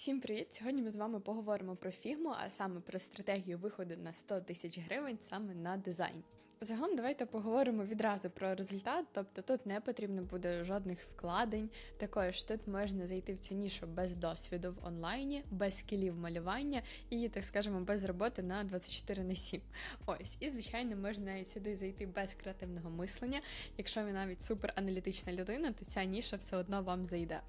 Всім привіт! Сьогодні ми з вами поговоримо про фігму, а саме про стратегію виходу на 100 тисяч гривень саме на дизайн. Загалом давайте поговоримо відразу про результат, тобто тут не потрібно буде жодних вкладень. Також тут можна зайти в цю нішу без досвіду в онлайні, без скілів малювання і, так скажемо, без роботи на 24 на 7. Ось, і звичайно, можна сюди зайти без креативного мислення. Якщо ви навіть супераналітична людина, то ця ніша все одно вам зайде.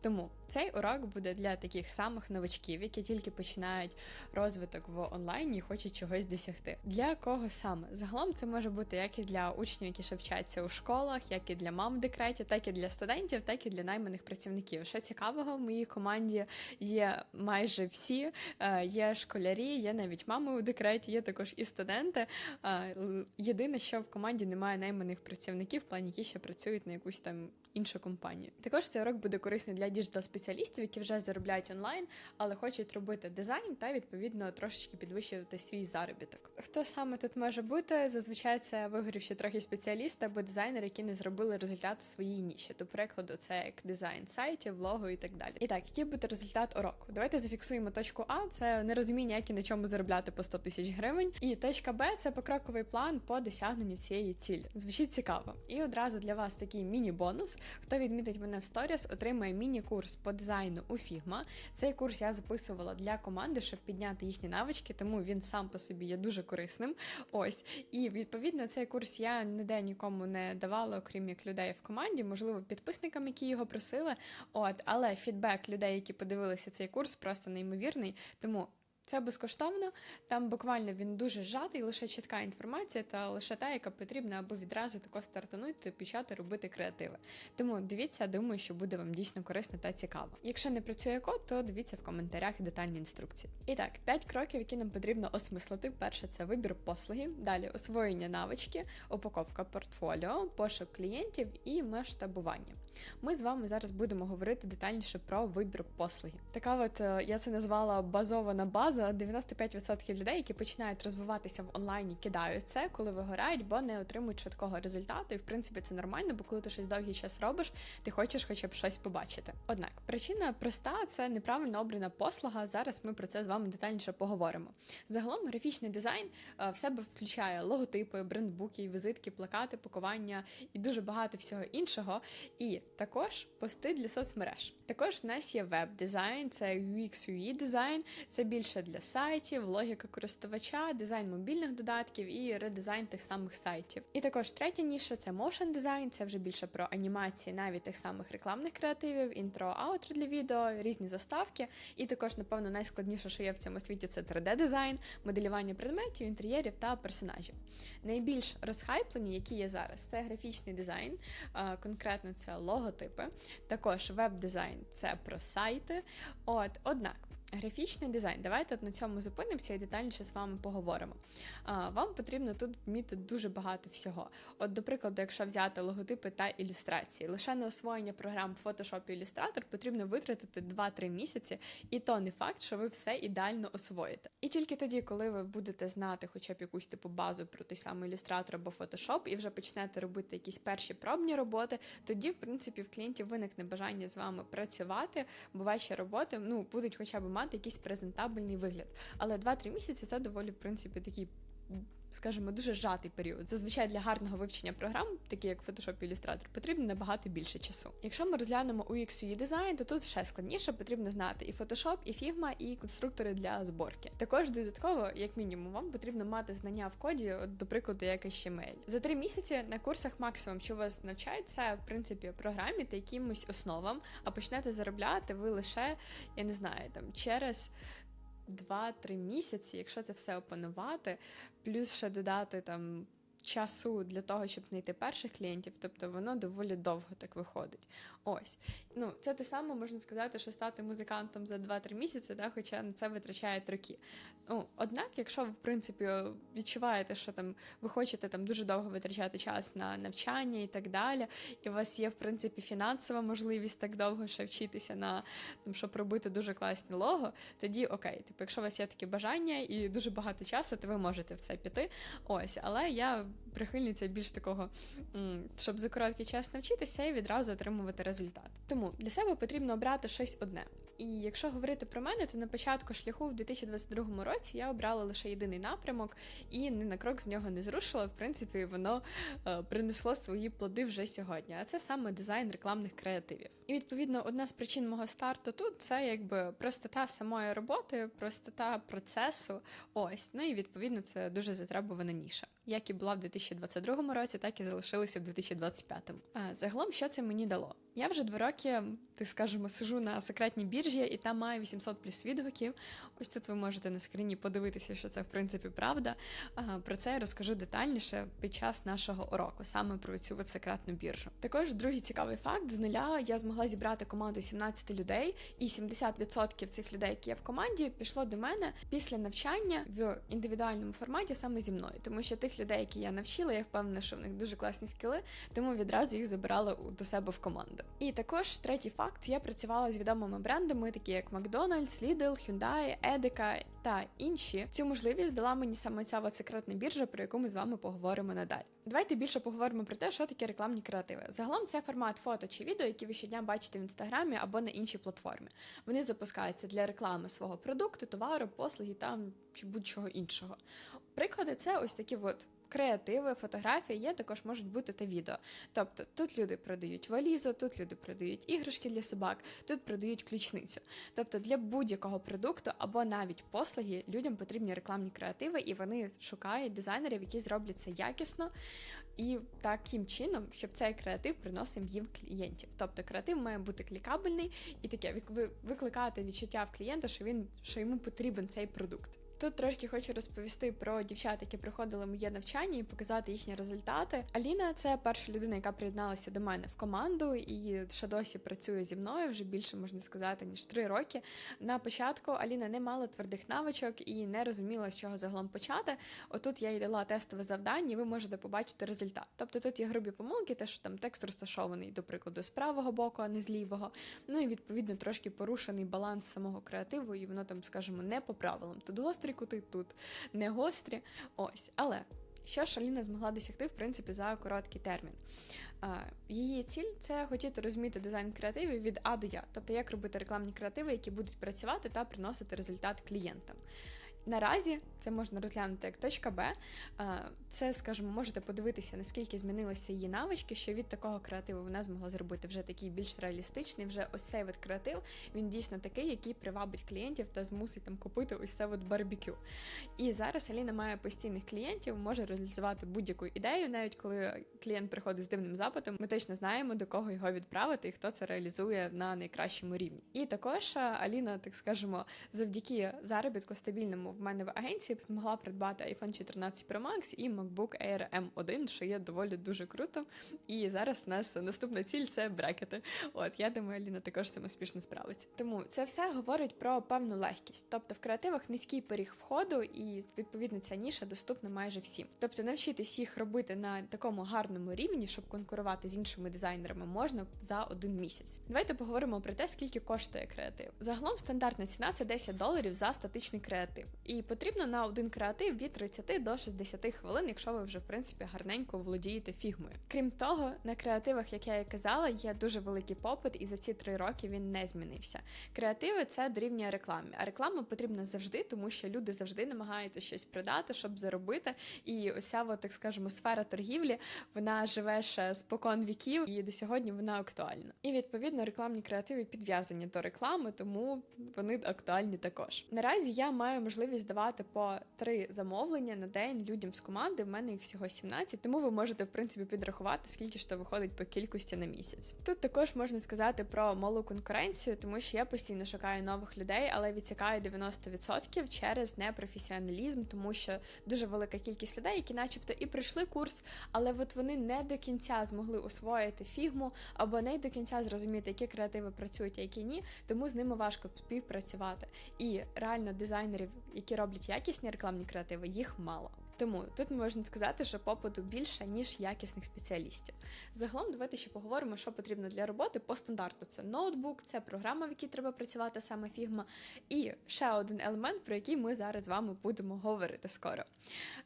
Тому цей урок буде для таких самих новачків, які тільки починають розвиток в онлайні і хочуть чогось досягти. Для кого саме? Загалом це може бути як і для учнів, які ще вчаться у школах, як і для мам в декреті, так і для студентів, так і для найманих працівників. Що цікавого, в моїй команді є майже всі, Е, є школярі, є навіть мами у декреті, є також і студенти. Е, Єдине, що в команді немає найманих працівників, в плані які ще працюють на якусь там іншу компанію. Також цей урок буде корисний для діджитал-спеціалістів, які вже заробляють онлайн, але хочуть робити дизайн та відповідно трошечки підвищувати свій заробіток. Хто саме тут може бути? Зазвичай це вигорівші трохи спеціалісти або дизайнери, які не зробили результат у своїй ніші. До прикладу, це як дизайн сайтів, лого і так далі. І так, який буде результат уроку? Давайте зафіксуємо точку А, це нерозуміння, як і на чому заробляти по 100 тисяч гривень. І точка Б це покроковий план по досягненню цієї цілі. Звучить цікаво. І одразу для вас такий міні-бонус. Хто відмітить мене в сторіс, отримає міні-курс по дизайну у Figma. Цей курс я записувала для команди, щоб підняти їхні навички, тому він сам по собі є дуже корисним. Ось і відповідно цей курс я ніде нікому не давала, окрім як людей в команді, можливо, підписникам, які його просили. От, але фідбек людей, які подивилися цей курс, просто неймовірний. Тому це безкоштовно, там буквально він дуже зжатий, лише чітка інформація та лише та, яка потрібна, аби відразу тако стартанути, почати робити креативи. Тому дивіться, думаю, що буде вам дійсно корисно та цікаво. Якщо не працює код, то дивіться в коментарях детальні інструкції. І так, 5 кроків, які нам потрібно осмислити. Перше це вибір послуги, далі освоєння навички, упаковка портфоліо, пошук клієнтів і масштабування. Ми з вами зараз будемо говорити детальніше про вибір послуги. Така от е, я це назвала базована база. 95% людей, які починають розвиватися в онлайні, кидають це, коли вигорають, бо не отримують швидкого результату. І в принципі це нормально, бо коли ти щось довгий час робиш, ти хочеш хоча б щось побачити. Однак причина проста це неправильно обрана послуга. Зараз ми про це з вами детальніше поговоримо. Загалом графічний дизайн е, в себе включає логотипи, брендбуки, візитки, плакати, пакування і дуже багато всього іншого. І також пости для соцмереж. Також в нас є веб-дизайн, це UX UI дизайн, це більше для сайтів, логіка користувача, дизайн мобільних додатків і редизайн тих самих сайтів. І також третя ніша це motion дизайн, це вже більше про анімації навіть тих самих рекламних креативів, інтро, аутро для відео, різні заставки. І також, напевно, найскладніше, що є в цьому світі, це 3D-дизайн, моделювання предметів, інтер'єрів та персонажів. Найбільш розхайплені, які є зараз, це графічний дизайн, конкретно це логотипи, також веб-дизайн це про сайти. От, однак. Графічний дизайн, давайте от на цьому зупинимося і детальніше з вами поговоримо. А, вам потрібно тут вміти дуже багато всього. От, до прикладу, якщо взяти логотипи та ілюстрації, лише на освоєння програм Photoshop і Illustrator потрібно витратити 2-3 місяці, і то не факт, що ви все ідеально освоїте. І тільки тоді, коли ви будете знати хоча б якусь типу базу про той самий Illustrator або Photoshop, і вже почнете робити якісь перші пробні роботи, тоді, в принципі, в клієнтів виникне бажання з вами працювати, бо ваші роботи ну будуть хоча б мати якийсь презентабельний вигляд. Але 2-3 місяці це доволі, в принципі, такий. Скажімо, дуже жатий період. Зазвичай для гарного вивчення програм, такі як Photoshop і Illustrator, потрібно набагато більше часу. Якщо ми розглянемо UX UI дизайн, то тут ще складніше потрібно знати і Photoshop, і Figma, і конструктори для зборки. Також додатково, як мінімум, вам потрібно мати знання в коді, от, до прикладу, як HTML. За три місяці на курсах максимум, що вас навчають, це в принципі програмі та якимось основам, а почнете заробляти ви лише, я не знаю, там через. 2-3 місяці, якщо це все опанувати, плюс ще додати там часу для того, щоб знайти перших клієнтів, тобто воно доволі довго так виходить. Ось. Ну, це те саме можна сказати, що стати музикантом за 2-3 місяці, да, хоча на це витрачають роки. Ну, однак, якщо ви, в принципі, відчуваєте, що там ви хочете там дуже довго витрачати час на навчання і так далі, і у вас є, в принципі, фінансова можливість так довго ще вчитися на тому, щоб робити дуже класні лого, тоді окей. Типу, якщо у вас є таке бажання і дуже багато часу, то ви можете в це піти. Ось, але я прихильниця більш такого, щоб за короткий час навчитися і відразу отримувати результат. Тому для себе потрібно обрати щось одне. І якщо говорити про мене, то на початку шляху в 2022 році я обрала лише єдиний напрямок і ні на крок з нього не зрушила. В принципі, воно е, принесло свої плоди вже сьогодні. А це саме дизайн рекламних креативів. І відповідно одна з причин мого старту тут це якби простота самої роботи, простота процесу. Ось ну і відповідно це дуже затребувана ніша як і була в 2022 році, так і залишилася в 2025. А загалом, що це мені дало? Я вже два роки, так скажемо, сижу на секретній біржі, і там маю 800 плюс відгуків. Ось тут ви можете на скрині подивитися, що це в принципі правда. Про це я розкажу детальніше під час нашого уроку, саме про цю секретну біржу. Також другий цікавий факт: з нуля я змогла зібрати команду 17 людей, і 70% цих людей, які є в команді, пішло до мене після навчання в індивідуальному форматі саме зі мною, тому що тих людей, які я навчила, я впевнена, що в них дуже класні скіли, тому відразу їх забирала до себе в команду. І також третій факт: я працювала з відомими брендами, такі як Макдональдс, Lidl, Hyundai, Едека та інші. Цю можливість дала мені саме ця секретна біржа, про яку ми з вами поговоримо надалі. Давайте більше поговоримо про те, що таке рекламні креативи. Загалом це формат фото чи відео, які ви щодня бачите в інстаграмі або на іншій платформі. Вони запускаються для реклами свого продукту, товару, послуги там чи будь-чого іншого. Приклади це ось такі от креативи, фотографії є, також можуть бути та відео. Тобто тут люди продають валізу, тут люди продають іграшки для собак, тут продають ключницю. Тобто для будь-якого продукту або навіть послуги людям потрібні рекламні креативи, і вони шукають дизайнерів, які зроблять це якісно. І таким чином, щоб цей креатив приносив їм клієнтів. Тобто креатив має бути клікабельний і таке викликати відчуття в клієнта, що він що йому потрібен цей продукт. Тут трошки хочу розповісти про дівчат, які проходили моє навчання і показати їхні результати. Аліна це перша людина, яка приєдналася до мене в команду, і ще досі працює зі мною вже більше можна сказати ніж три роки. На початку Аліна не мала твердих навичок і не розуміла, з чого загалом почати. Отут я їй дала тестове завдання, і ви можете побачити результат. Тобто тут є грубі помилки, те, що там текст розташований, до прикладу, з правого боку, а не з лівого. Ну і відповідно трошки порушений баланс самого креативу, і воно там, скажімо, не по правилам. Тут гострий гострі кути, тут не гострі. Ось, але. Що Шаліна змогла досягти, в принципі, за короткий термін. Її ціль це хотіти розуміти дизайн креативів від А до Я, тобто як робити рекламні креативи, які будуть працювати та приносити результат клієнтам. Наразі це можна розглянути як точка Б. Це, скажімо, можете подивитися, наскільки змінилися її навички, що від такого креативу вона змогла зробити вже такий більш реалістичний. Вже ось цей от креатив, він дійсно такий, який привабить клієнтів та змусить там купити ось це от барбекю. І зараз Аліна має постійних клієнтів, може реалізувати будь-яку ідею, навіть коли клієнт приходить з дивним запитом, ми точно знаємо, до кого його відправити і хто це реалізує на найкращому рівні. І також Аліна, так скажемо, завдяки заробітку стабільному в мене в агенції змогла придбати iPhone 14 Pro Max і MacBook Air M1, що є доволі дуже круто. І зараз в нас наступна ціль це брекети. От я думаю, Аліна також цим успішно справиться. Тому це все говорить про певну легкість. Тобто в креативах низький поріг входу, і відповідно ця ніша доступна майже всім. Тобто навчитись їх робити на такому гарному рівні, щоб конкурувати з іншими дизайнерами, можна за один місяць. Давайте поговоримо про те, скільки коштує креатив. Загалом стандартна ціна це 10 доларів за статичний креатив. І потрібно на один креатив від 30 до 60 хвилин, якщо ви вже в принципі гарненько володієте фігмою. Крім того, на креативах, як я і казала, є дуже великий попит, і за ці три роки він не змінився. Креативи це дорівнює рекламі, а реклама потрібна завжди, тому що люди завжди намагаються щось продати, щоб заробити. І ося, от, так скажемо, сфера торгівлі вона живе ще спокон віків, і до сьогодні вона актуальна. І відповідно рекламні креативи підв'язані до реклами, тому вони актуальні також. Наразі я маю можливість можливість давати по три замовлення на день людям з команди. В мене їх всього 17, тому ви можете в принципі підрахувати, скільки ж то виходить по кількості на місяць. Тут також можна сказати про малу конкуренцію, тому що я постійно шукаю нових людей, але відсікаю 90% через непрофесіоналізм, тому що дуже велика кількість людей, які, начебто, і пройшли курс, але от вони не до кінця змогли освоїти фігму або не до кінця зрозуміти, які креативи працюють, а які ні, тому з ними важко співпрацювати. І реально дизайнерів, які роблять якісні рекламні креативи, їх мало. Тому тут можна сказати, що попиту більше ніж якісних спеціалістів. Загалом, давайте ще поговоримо, що потрібно для роботи по стандарту. Це ноутбук, це програма, в якій треба працювати саме Figma, і ще один елемент, про який ми зараз з вами будемо говорити скоро.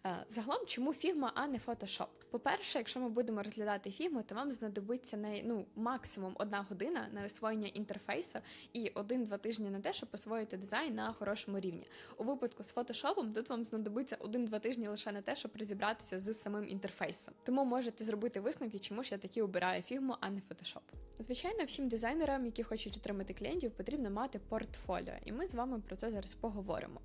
Е, Загалом, чому Figma, а не Photoshop? По-перше, якщо ми будемо розглядати Figma, то вам знадобиться на ну максимум одна година на освоєння інтерфейсу і один-два тижні на те, щоб освоїти дизайн на хорошому рівні. У випадку з Photoshop тут вам знадобиться один-два тижні лише на те, щоб розібратися з самим інтерфейсом. Тому можете зробити висновки, чому ж я таки обираю Figma, а не Photoshop. Звичайно, всім дизайнерам, які хочуть отримати клієнтів, потрібно мати портфоліо, і ми з вами про це зараз поговоримо.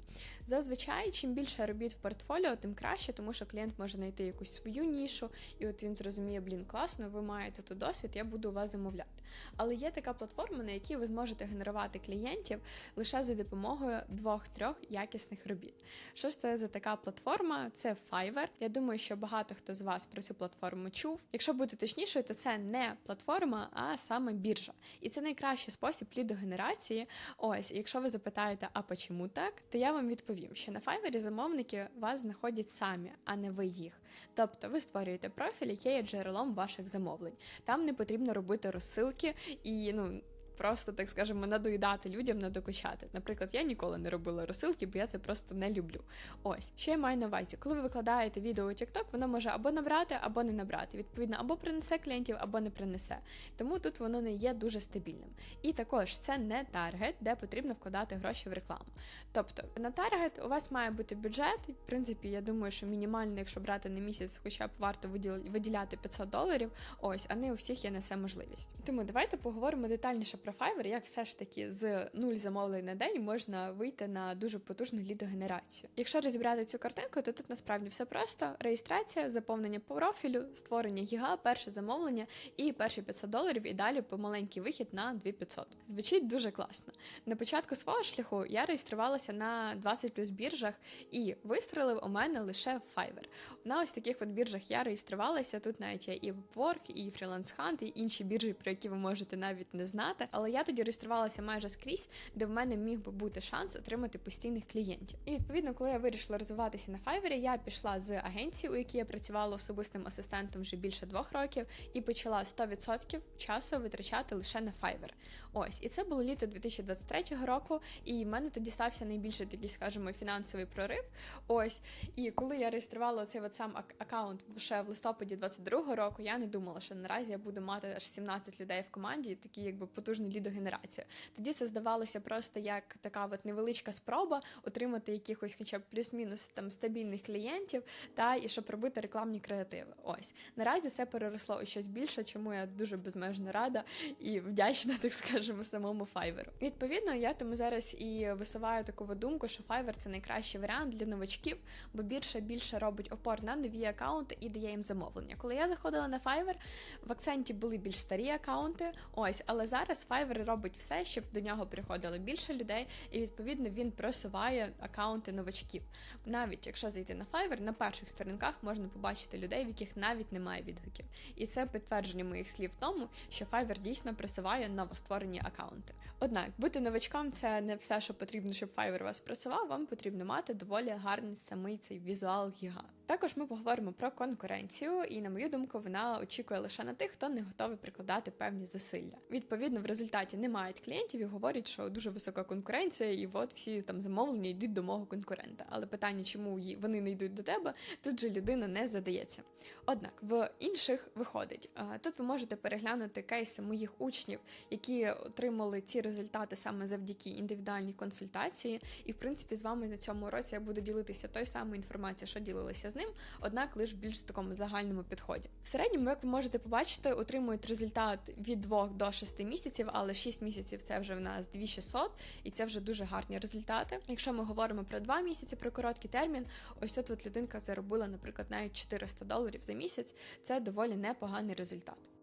Зазвичай, чим більше робіт в портфоліо, тим краще, тому що клієнт може знайти якусь свою нішу, і от він зрозуміє, блін, класно, ви маєте тут досвід, я буду вас замовляти. Але є така платформа, на якій ви зможете генерувати клієнтів лише за допомогою двох-трьох якісних робіт. Що ж це за така платформа? Це Fiverr. Я думаю, що багато хто з вас про цю платформу чув. Якщо бути точнішою, то це не платформа, а саме біржа. І це найкращий спосіб лідогенерації. Ось, якщо ви запитаєте, а чому так, то я вам відповім, що на Fiverr замовники вас знаходять самі, а не ви їх. Тобто ви створюєте профіль, який є джерелом ваших замовлень. Там не потрібно робити розсилки і ну. Просто так скажемо, надоїдати людям, надокучати. Наприклад, я ніколи не робила розсилки, бо я це просто не люблю. Ось що я маю на увазі, коли ви викладаєте відео у TikTok, воно може або набрати, або не набрати. Відповідно, або принесе клієнтів, або не принесе. Тому тут воно не є дуже стабільним. І також це не таргет, де потрібно вкладати гроші в рекламу. Тобто на таргет у вас має бути бюджет. В принципі, я думаю, що мінімально, якщо брати на місяць, хоча б варто виділяти 500 доларів. Ось, а не у всіх є на це можливість. Тому давайте поговоримо детальніше про Fiverr, як все ж таки з нуль замовлень на день можна вийти на дуже потужну лідогенерацію. Якщо розібрати цю картинку, то тут насправді все просто: реєстрація, заповнення профілю, створення гіга, перше замовлення і перші 500 доларів, і далі помаленький вихід на 2500. Звучить дуже класно. На початку свого шляху я реєструвалася на 20 плюс біржах і вистрелив у мене лише Fiverr. На ось таких от біржах я реєструвалася. Тут навіть є і Upwork, і Freelance Hunt, і інші біржі, про які ви можете навіть не знати. Але я тоді реєструвалася майже скрізь, де в мене міг би бути шанс отримати постійних клієнтів. І відповідно, коли я вирішила розвиватися на Fiverr, я пішла з агенції, у якій я працювала особистим асистентом вже більше двох років, і почала 100% часу витрачати лише на Fiverr. Ось, і це було літо 2023 року, і в мене тоді стався найбільший такий, скажімо, фінансовий прорив. Ось, і коли я реєструвала цей от сам аккаунт ще в листопаді 22 року, я не думала, що наразі я буду мати аж 17 людей в команді, такі якби потужні лідогенерацію. Тоді це здавалося просто як така от невеличка спроба отримати якихось, хоча б плюс-мінус там стабільних клієнтів, та і щоб робити рекламні креативи. Ось наразі це переросло у щось більше, чому я дуже безмежно рада і вдячна, так скажемо, самому Fiverr. Відповідно, я тому зараз і висуваю таку думку, що Fiverr – це найкращий варіант для новачків, бо більше більше робить опор на нові акаунти і дає їм замовлення. Коли я заходила на Fiverr, в акценті були більш старі акаунти. Ось, але зараз Fiverr робить все, щоб до нього приходило більше людей, і відповідно він просуває акаунти новачків. Навіть якщо зайти на Fiverr, на перших сторінках можна побачити людей, в яких навіть немає відгуків. І це підтвердження моїх слів в тому, що Fiverr дійсно просуває новостворені акаунти. Однак бути новачком це не все, що потрібно, щоб Fiverr вас просував. Вам потрібно мати доволі гарний самий цей візуал гіга. Також ми поговоримо про конкуренцію, і на мою думку, вона очікує лише на тих, хто не готовий прикладати певні зусилля. Відповідно, в результаті не мають клієнтів і говорять, що дуже висока конкуренція, і от всі там замовлення йдуть до мого конкурента. Але питання, чому вони не йдуть до тебе, тут же людина не задається. Однак в інших виходить тут ви можете переглянути кейси моїх учнів, які отримали ці результати саме завдяки індивідуальній консультації. І в принципі з вами на цьому уроці я буду ділитися той самою інформацією, що ділилася з ним, однак лише в більш такому загальному підході. В середньому, як ви можете побачити, отримують результат від 2 до 6 місяців, але 6 місяців це вже в нас 2600, і це вже дуже гарні результати. Якщо ми говоримо про 2 місяці, про короткий термін, ось тут от людинка заробила, наприклад, навіть 400 доларів за місяць. Це доволі непоганий результат.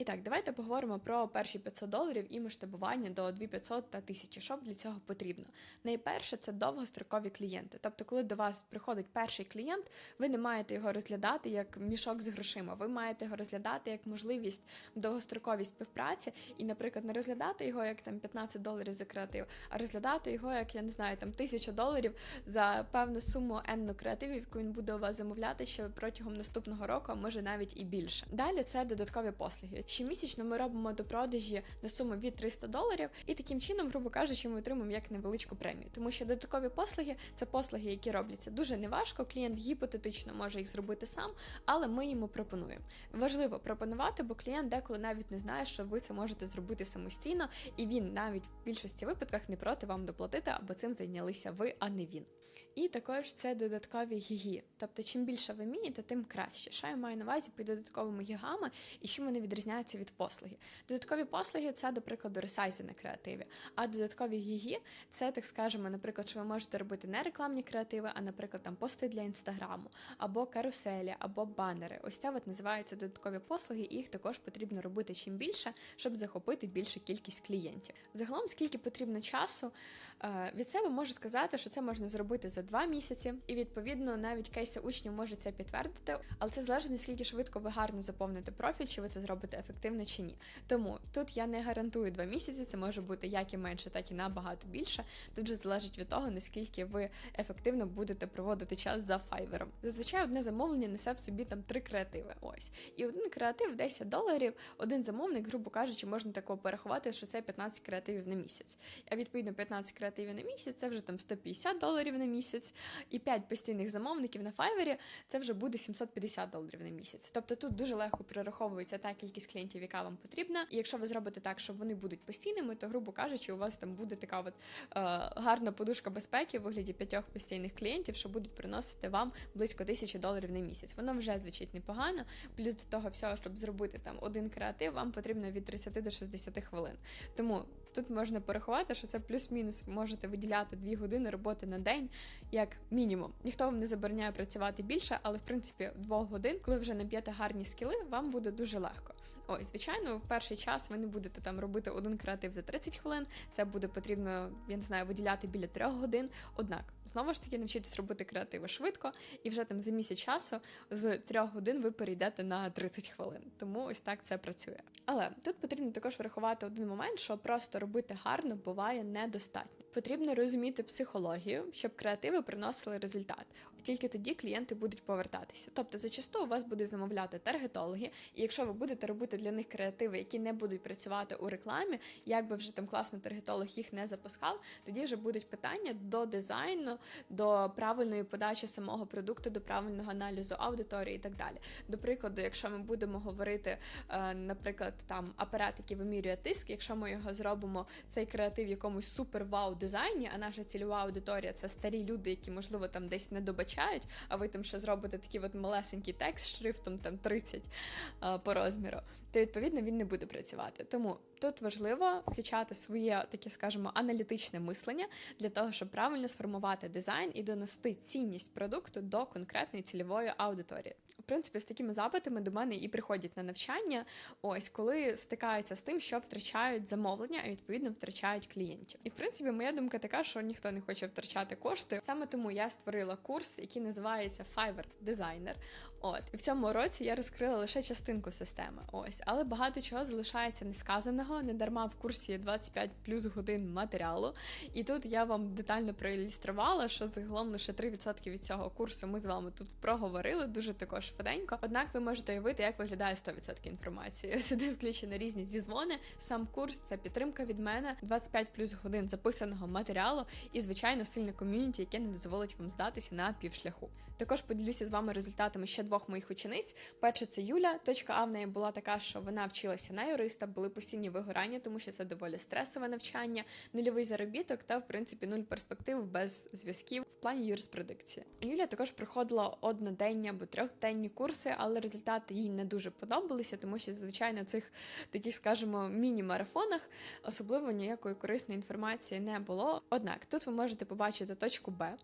І так, давайте поговоримо про перші 500 доларів і масштабування до 2500 та 1000. Що для цього потрібно? Найперше це довгострокові клієнти. Тобто, коли до вас приходить перший клієнт, ви не маєте його розглядати як мішок з грошима. Ви маєте його розглядати як можливість довгостроковій співпраці, і, наприклад, не розглядати його як там 15 доларів за креатив, а розглядати його як я не знаю, там тисяча доларів за певну суму енну креативів, яку він буде у вас замовляти ще протягом наступного року, а може навіть і більше. Далі це додаткові послуги. Щомісячно ми робимо до продажі на суму від 300 доларів, і таким чином, грубо кажучи, ми отримуємо як невеличку премію, тому що додаткові послуги це послуги, які робляться дуже неважко. Клієнт гіпотетично може їх зробити сам, але ми йому пропонуємо. Важливо пропонувати, бо клієнт деколи навіть не знає, що ви це можете зробити самостійно, і він навіть в більшості випадках не проти вам доплатити, або цим зайнялися ви, а не він. І також це додаткові гіги. Тобто, чим більше ви вмієте, тим краще. Що я маю на увазі під додатковими гігами і чим вони відрізняються від послуги. Додаткові послуги це, до прикладу, ресайзи на креативі. А додаткові гіги це, так скажемо, наприклад, що ви можете робити не рекламні креативи, а, наприклад, там пости для інстаграму, або каруселі, або банери. Ось це от називаються додаткові послуги, і їх також потрібно робити чим більше, щоб захопити більшу кількість клієнтів. Загалом, скільки потрібно часу, е, від себе можу сказати, що це можна зробити за два місяці, і відповідно навіть кейси учнів можуть це підтвердити, але це залежить наскільки швидко ви гарно заповните профіль, чи ви це зробите ефективно чи ні. Тому тут я не гарантую два місяці, це може бути як і менше, так і набагато більше. Тут вже залежить від того, наскільки ви ефективно будете проводити час за файвером. Зазвичай одне замовлення несе в собі там три креативи. Ось і один креатив 10 доларів. Один замовник, грубо кажучи, можна такого порахувати, що це 15 креативів на місяць. А відповідно 15 креативів на місяць це вже там 150 доларів на місяць, і 5 постійних замовників на файвері це вже буде 750 доларів на місяць. Тобто тут дуже легко прораховується та кількість клієнтів, яка вам потрібна. І якщо ви зробите так, що вони будуть постійними, то, грубо кажучи, у вас там буде така от е, гарна подушка безпеки в вигляді п'ятьох постійних клієнтів, що будуть приносити вам близько тисячі доларів на місяць. Воно вже звучить непогано. Плюс до того всього, щоб зробити там один креатив, вам потрібно від 30 до 60 хвилин. Тому тут можна порахувати, що це плюс-мінус. Можете виділяти 2 години роботи на день як мінімум. Ніхто вам не забороняє працювати більше, але в принципі двох годин, коли вже наб'єте гарні скіли, вам буде дуже легко. Ой, звичайно, в перший час ви не будете там робити один креатив за 30 хвилин. Це буде потрібно, я не знаю, виділяти біля трьох годин. Однак, знову ж таки, навчитись робити креативи швидко, і вже там за місяць часу з трьох годин ви перейдете на 30 хвилин. Тому ось так це працює. Але тут потрібно також врахувати один момент, що просто робити гарно буває недостатньо. Потрібно розуміти психологію, щоб креативи приносили результат. Тільки тоді клієнти будуть повертатися. Тобто, зачасту у вас буде замовляти таргетологи, і якщо ви будете робити для них креативи, які не будуть працювати у рекламі, як би вже там класно таргетолог їх не запускав, тоді вже будуть питання до дизайну, до правильної подачі самого продукту, до правильного аналізу аудиторії і так далі. До прикладу, якщо ми будемо говорити, е, наприклад, там апарат, який вимірює тиск, якщо ми його зробимо цей креатив якомусь супер вау дизайні, а наша цільова аудиторія це старі люди, які можливо там десь не добачають, а ви там ще зробите такий от малесенький текст шрифтом там 30 а, по розміру, то відповідно він не буде працювати. Тому тут важливо включати своє таке, скажімо, аналітичне мислення для того, щоб правильно сформувати дизайн і донести цінність продукту до конкретної цільової аудиторії. В принципі, з такими запитами до мене і приходять на навчання, ось коли стикаються з тим, що втрачають замовлення, а відповідно втрачають клієнтів. І в принципі, моя думка така, що ніхто не хоче втрачати кошти. Саме тому я створила курс, який називається Fiverr Designer. От і в цьому році я розкрила лише частинку системи. Ось, але багато чого залишається несказаного. Не дарма в курсі 25 плюс годин матеріалу. І тут я вам детально проілюструвала, що загалом лише 3% від цього курсу ми з вами тут проговорили дуже також швиденько. Однак ви можете уявити, як виглядає 100% інформації. Сюди включені різні зізвони. Сам курс це підтримка від мене, 25 плюс годин записаного матеріалу і, звичайно, сильне ком'юніті, яке не дозволить вам здатися на півшляху. Також поділюся з вами результатами ще двох моїх учениць. Перша це Юля. Точка А в неї була така, що вона вчилася на юриста, були постійні вигорання, тому що це доволі стресове навчання, нульовий заробіток та, в принципі, нуль перспектив без зв'язків в плані юриспрудикції. Юля також проходила одноденні або трьохденні курси, але результати їй не дуже подобалися, тому що зазвичай на цих таких, скажімо, міні-марафонах особливо ніякої корисної інформації не було. Однак тут ви можете побачити точку Б.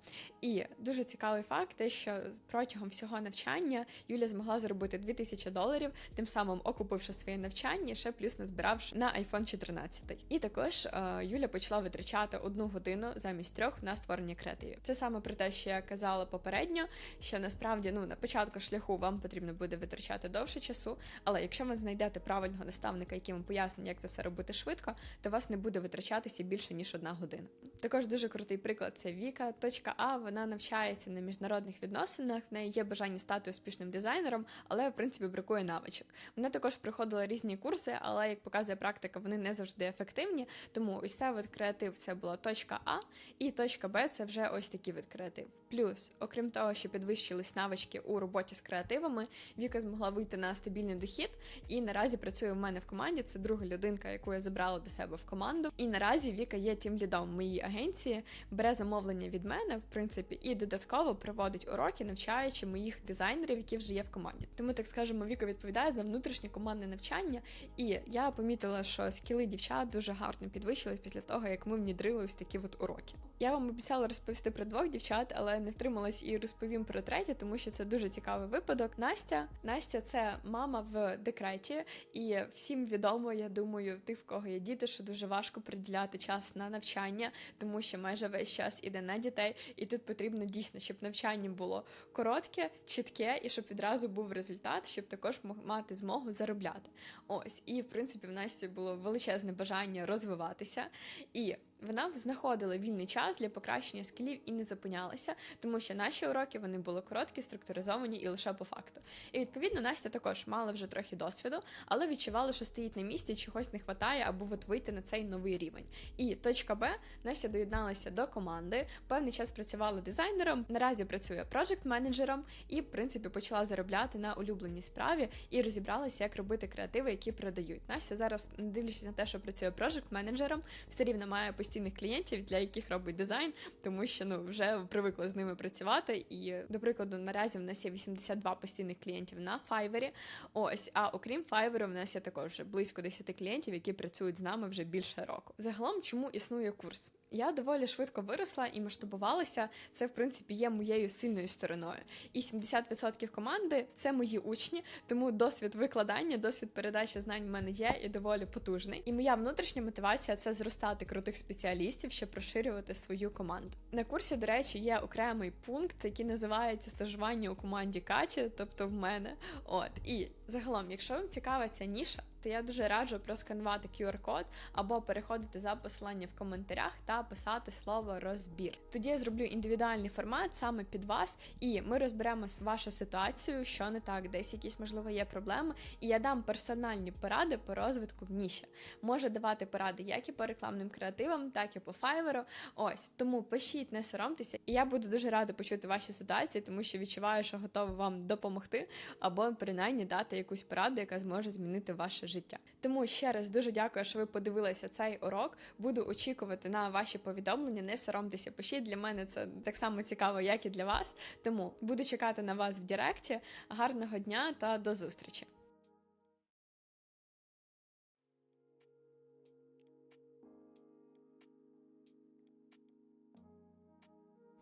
І дуже цікавий факт, те, що що протягом всього навчання Юля змогла заробити 2000 доларів, тим самим окупивши своє навчання, ще плюс назбиравши на iPhone 14. І також е, Юля почала витрачати одну годину замість трьох на створення креативів. Це саме про те, що я казала попередньо, що насправді ну на початку шляху вам потрібно буде витрачати довше часу, але якщо ви знайдете правильного наставника, який вам пояснить, як це все робити швидко, то вас не буде витрачатися більше ніж одна година. Також дуже крутий приклад це Віка. Точка А вона навчається на міжнародних відносинах. В неї є бажання стати успішним дизайнером, але в принципі бракує навичок. Вона також проходила різні курси, але як показує практика, вони не завжди ефективні. Тому ось це от креатив це була точка А, і точка Б це вже ось такий вид креатив. Плюс, окрім того, що підвищились навички у роботі з креативами, Віка змогла вийти на стабільний дохід і наразі працює в мене в команді. Це друга людинка, яку я забрала до себе в команду. І наразі Віка є тим лідом моїй агенції, бере замовлення від мене, в принципі, і додатково проводить уроки, навчаючи моїх дизайнерів, які вже є в команді. Тому так скажемо, Віка відповідає за внутрішнє командне навчання. І я помітила, що скіли дівчат дуже гарно підвищились після того, як ми внідрили ось такі от уроки. Я вам обіцяла розповісти про двох дівчат, але не втрималась і розповім про третю, тому що це дуже цікавий випадок. Настя, Настя, це мама в декреті, і всім відомо, я думаю, тих, в кого є діти, що дуже важко приділяти час на навчання, тому що майже весь час іде на дітей, і тут потрібно дійсно, щоб навчання було коротке, чітке, і щоб відразу був результат, щоб також мати змогу заробляти. Ось, і в принципі, в Насті було величезне бажання розвиватися, і вона знаходила вільний час для покращення скілів і не зупинялася, тому що наші уроки вони були короткі, структуризовані і лише по факту. І відповідно Настя також мала вже трохи досвіду, але відчувала, що стоїть на місці, чогось не вистачає, або от вийти на цей новий рівень. І точка Б Настя доєдналася до команди. Певний час працювала дизайнером. Наразі працює проджект-менеджером і, в принципі, почала заробляти на улюбленій справі і розібралася, як робити креативи, які продають. Настя зараз, не дивлячись на те, що працює проджект-менеджером, все рівно має постійних клієнтів, для яких робить дизайн, тому що ну вже привикла з ними працювати. І, до прикладу, наразі в нас є 82 постійних клієнтів на Fiverr. Ось, а окрім Fiverr, в нас є також близько 10 клієнтів, які працюють з нами вже більше року. Загалом, чому існує курс? Я доволі швидко виросла і масштабувалася. Це в принципі є моєю сильною стороною. І 70% команди це мої учні, тому досвід викладання, досвід передачі знань в мене є і доволі потужний. І моя внутрішня мотивація це зростати крутих спеціалістів, щоб розширювати свою команду. На курсі, до речі, є окремий пункт, який називається стажування у команді Каті, тобто в мене. От і загалом, якщо вам цікава ця ніша, то я дуже раджу просканувати QR-код або переходити за посилання в коментарях та писати слово розбір. Тоді я зроблю індивідуальний формат саме під вас, і ми розберемо вашу ситуацію, що не так, десь якісь можливо є проблеми. І я дам персональні поради по розвитку в ніші. Можу давати поради як і по рекламним креативам, так і по файверу. Ось тому пишіть, не соромтеся, і я буду дуже рада почути ваші ситуації, тому що відчуваю, що готова вам допомогти, або принаймні дати якусь пораду, яка зможе змінити ваше життя. Тому ще раз дуже дякую, що ви подивилися цей урок. Буду очікувати на ваші повідомлення. Не соромтеся, пишіть для мене це так само цікаво, як і для вас. Тому буду чекати на вас в Директі. Гарного дня та до зустрічі!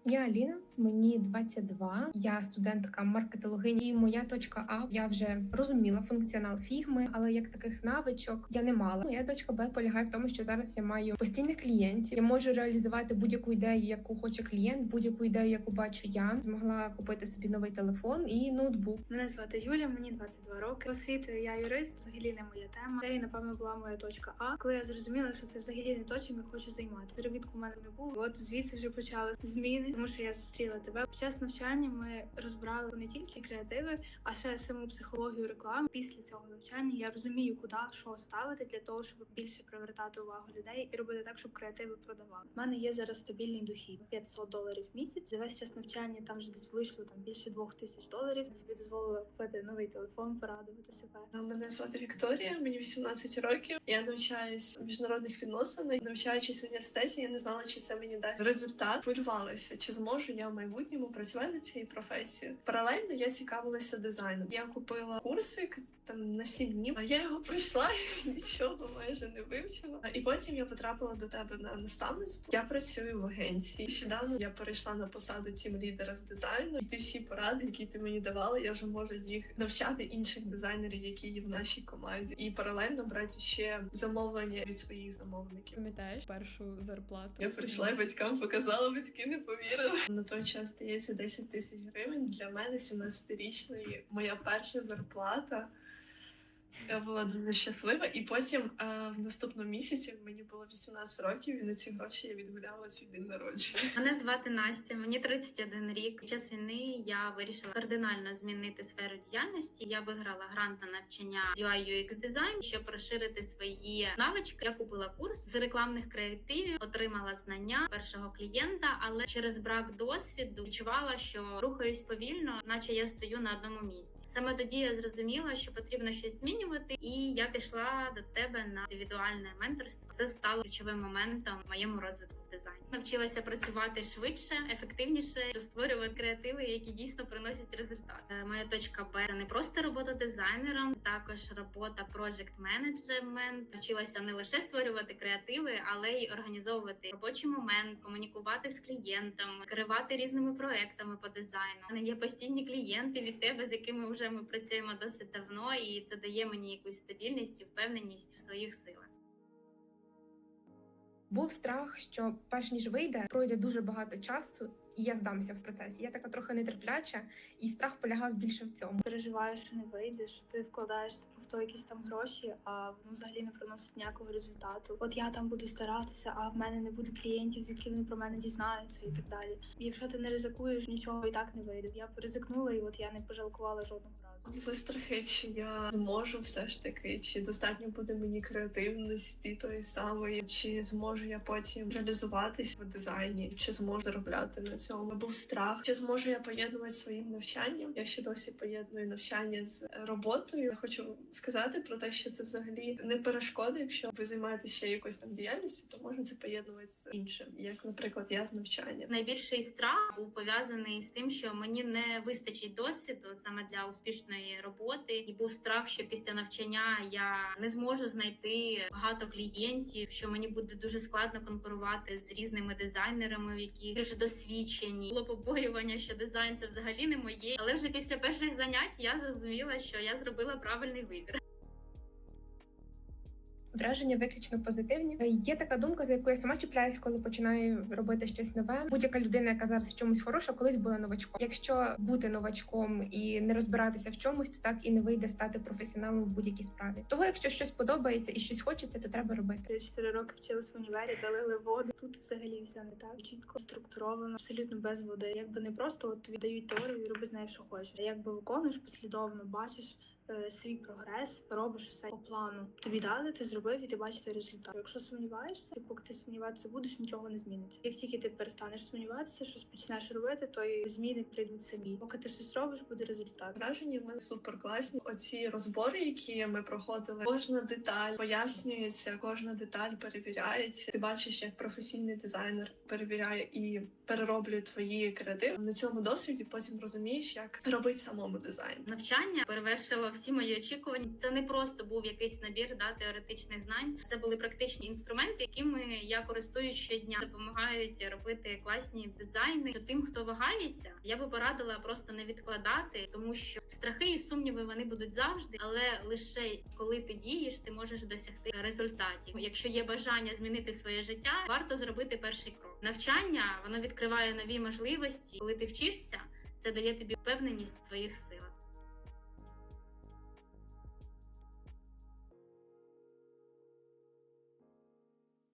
Я Аліна, мені 22, Я студентка маркетологині. І моя точка А я вже розуміла функціонал фігми, але як таких навичок я не мала. Моя точка Б полягає в тому, що зараз я маю постійних клієнтів. Я можу реалізувати будь-яку ідею, яку хоче клієнт, будь-яку ідею, яку бачу я. Змогла купити собі новий телефон і ноутбук. Мене звати Юля, мені 22 роки. Освітою я юрист, взагалі не моя тема. Це, напевно, була моя точка А. Коли я зрозуміла, що це взагалі не то, чим я хочу займатися. Заробітку в мене не було. От звідси вже почали зміни, тому що я зустріла тебе. Під час навчання ми розбирали не тільки креативи, а ще саму психологію реклами. Після цього навчання я розумію, куди що ставити для того, щоб більше привертати увагу людей і робити так, щоб креативи продавали. У мене є зараз стабільний дохід 500 доларів в місяць. За весь час навчання там вже десь вийшло там більше двох тисяч доларів. Собі дозволила купити новий телефон, порадувати себе. Мене звати Вікторія, мені 18 років. Я навчаюсь в міжнародних відносинах. Навчаючись в університеті, я не знала, чи це мені дасть результат. Хвилювалася, чи зможу я в майбутньому працювати за цією професією. Паралельно я цікавилася дизайном. Я купила курсик там на сім днів. а Я його пройшла і нічого майже не вивчила. І потім я потрапила до тебе на наставництво. Я працюю в агенції. Нещодавно я перейшла на посаду тім лідера з дизайну. І ти всі поради, які ти мені давала, я вже можу їх навчати інших дизайнерів, які є в нашій команді, і паралельно брати ще замовлення від своїх замовників. Пам'ятаєш першу зарплату? Я прийшла і батькам показала, батьки не повірили. На той час стається 10 тисяч гривень. Для мене 17-річної моя перша зарплата. Я була дуже щаслива, і потім е, в наступному місяці мені було 18 років, і на ці гроші я відгуляла свій день народження. Мене звати Настя, мені 31 рік. Під час війни я вирішила кардинально змінити сферу діяльності. Я виграла грант на навчання UI UX дизайн, щоб розширити свої навички. Я купила курс з рекламних креативів, отримала знання першого клієнта, але через брак досвіду відчувала, що рухаюсь повільно, наче я стою на одному місці. Саме тоді я зрозуміла, що потрібно щось змінювати, і я пішла до тебе на індивідуальне менторство. Це стало ключовим моментом в моєму розвитку в дизайні. Навчилася працювати швидше, ефективніше, створювати креативи, які дійсно приносять результат. Е, Моя точка Б це не просто робота дизайнером, також робота project менеджмент. Навчилася не лише створювати креативи, але й організовувати робочий момент, комунікувати з клієнтом, керувати різними проектами по дизайну. Мене є постійні клієнти від тебе, з якими вже ми працюємо досить давно, і це дає мені якусь стабільність і впевненість в своїх силах. Був страх, що перш ніж вийде, пройде дуже багато часу, і я здамся в процесі. Я така трохи нетерпляча, і страх полягав більше в цьому. Переживаєш, що не вийдеш, що ти вкладаєш в то якісь там гроші, а воно взагалі не приносить ніякого результату. От я там буду старатися, а в мене не буде клієнтів, звідки вони про мене дізнаються і так далі. Якщо ти не ризикуєш, нічого і так не вийде. Я поризикнула, і от я не пожалкувала жодного. Були страхи, чи я зможу все ж таки, чи достатньо буде мені креативності тої самої, чи зможу я потім реалізуватись в дизайні, чи зможу заробляти на цьому. Був страх, чи зможу я поєднувати своїм навчанням. Я ще досі поєдную навчання з роботою. Я хочу сказати про те, що це взагалі не перешкода. Якщо ви займаєтеся ще якоюсь там діяльністю, то можна це поєднувати з іншим, як, наприклад, я з навчанням. Найбільший страх був пов'язаний з тим, що мені не вистачить досвіду саме для успішної роботи, і був страх, що після навчання я не зможу знайти багато клієнтів, що мені буде дуже складно конкурувати з різними дизайнерами, які вже досвідчені. Було побоювання, що дизайн це взагалі не моє. Але вже після перших занять я зрозуміла, що я зробила правильний вибір. Враження виключно позитивні. Е, Є така думка, за яку я сама чіпляюсь, коли починаю робити щось нове. Будь-яка людина, яка зараз чомусь хороша, колись була новачком. Якщо бути новачком і не розбиратися в чомусь, то так і не вийде стати професіоналом в будь-якій справі. Того, якщо щось подобається і щось хочеться, то треба робити. Чотири роки вчилась в універі, далили воду. Тут взагалі все не так. Чітко структуровано, абсолютно без води. Якби не просто от тобі дають теорію і роби з що хочеш. Якби виконуєш послідовно, бачиш. Е, Свій прогрес робиш все по плану. Тобі дали, ти зробив і ти бачиш той результат. Якщо сумніваєшся, і поки ти сумніватися будеш, нічого не зміниться. Як тільки ти перестанеш сумніватися, щось почнеш робити, то і зміни прийдуть самі. Поки ти щось робиш, буде результат. Враження в мене супер класні. Оці розбори, які ми проходили, кожна деталь пояснюється, кожна деталь перевіряється. Ти бачиш, як професійний дизайнер перевіряє і перероблює твої креативи. На цьому досвіді потім розумієш, як робити самому дизайн. Навчання перевершило всі мої очікування. Це не просто був якийсь набір да, теоретичних знань. Це були практичні інструменти, якими я користуюсь щодня, допомагають робити класні дизайни. Тим, хто вагається, я би порадила просто не відкладати, тому що страхи і сумніви вони будуть завжди, але лише коли ти дієш, ти можеш досягти результатів. Якщо є бажання змінити своє життя, варто зробити перший крок. Навчання воно відкриває нові можливості. Коли ти вчишся, це дає тобі впевненість в твоїх силах.